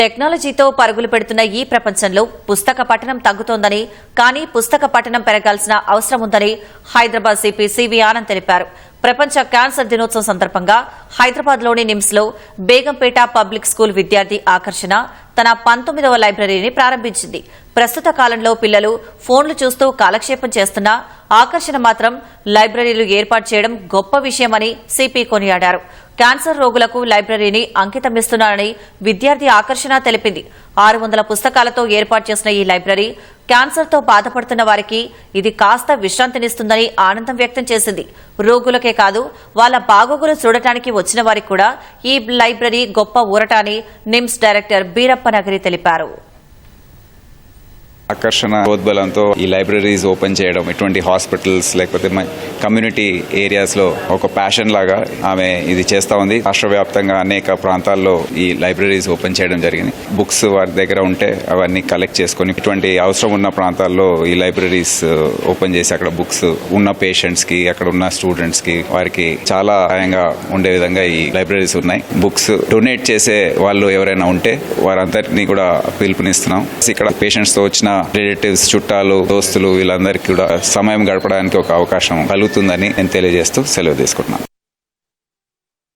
టెక్నాలజీతో పరుగులు పెడుతున్న ఈ ప్రపంచంలో పుస్తక పఠనం తగ్గుతోందని కానీ పుస్తక పఠనం పెరగాల్సిన అవసరం ఉందని హైదరాబాద్ సిపి సివి ఆనంద్ తెలిపారు. ప్రపంచ క్యాన్సర్ దినోత్సవం సందర్భంగా హైదరాబాద్లోని నిమ్స్లో బేగంపేట పబ్లిక్ స్కూల్ విద్యార్థి ఆకర్షణ తన పంతొమ్మిదవ లైబ్రరీని ప్రారంభించింది. ప్రస్తుత కాలంలో పిల్లలు ఫోన్లు చూస్తూ కాలక్షేపం చేస్తున్నా ఆకర్షణ మాత్రం లైబ్రరీలు ఏర్పాటు చేయడం గొప్ప విషయమని సిపి కొనియాడారు. క్యాన్సర్ రోగులకు లైబ్రరీని అంకితమిస్తున్నారని విద్యార్థి ఆకర్షణ తెలిపింది. ఆరు వందల పుస్తకాలతో ఏర్పాటు చేసిన ఈ లైబ్రరీ క్యాన్సర్తో బాధపడుతున్న వారికి ఇది కాస్త విశ్రాంతినిస్తుందని ఆనందం వ్యక్తం చేసింది. రోగులకే కాదు వాళ్ళ బాగోగులు చూడటానికి వచ్చిన వారికి కూడా ఈ లైబ్రరీ గొప్ప ఊరట అని నిమ్స్ డైరెక్టర్ బీరప్ప నగరి తెలిపారు. ఆకర్షణ ప్రోద్బలంతో ఈ లైబ్రరీస్ ఓపెన్ చేయడం ఇటువంటి హాస్పిటల్స్ లేకపోతే కమ్యూనిటీ ఏరియాస్లో ఒక ప్యాషన్ లాగా ఆమె ఇది చేస్తా ఉంది. రాష్ట్ర వ్యాప్తంగా అనేక ప్రాంతాల్లో ఈ లైబ్రరీస్ ఓపెన్ చేయడం జరిగింది. బుక్స్ వారి దగ్గర ఉంటే అవన్నీ కలెక్ట్ చేసుకొని ఇటువంటి అవసరం ఉన్న ప్రాంతాల్లో ఈ లైబ్రరీస్ ఓపెన్ చేసి అక్కడ బుక్స్ ఉన్న పేషెంట్స్కి అక్కడ ఉన్న స్టూడెంట్స్కి వారికి చాలా సహాయంగా ఉండే విధంగా ఈ లైబ్రరీస్ ఉన్నాయి. బుక్స్ డొనేట్ చేసే వాళ్ళు ఎవరైనా ఉంటే వారందరినీ కూడా పిలుపునిస్తున్నాం. ఇక్కడ పేషెంట్స్తో వచ్చిన రిలేటివ్స్ చుట్టాలు దోస్తులు వీళ్ళందరికీ కూడా సమయం గడపడానికి ఒక అవకాశం కలుగుతుందని నేను తెలియజేస్తూ సెలవు తీసుకుంటున్నాను.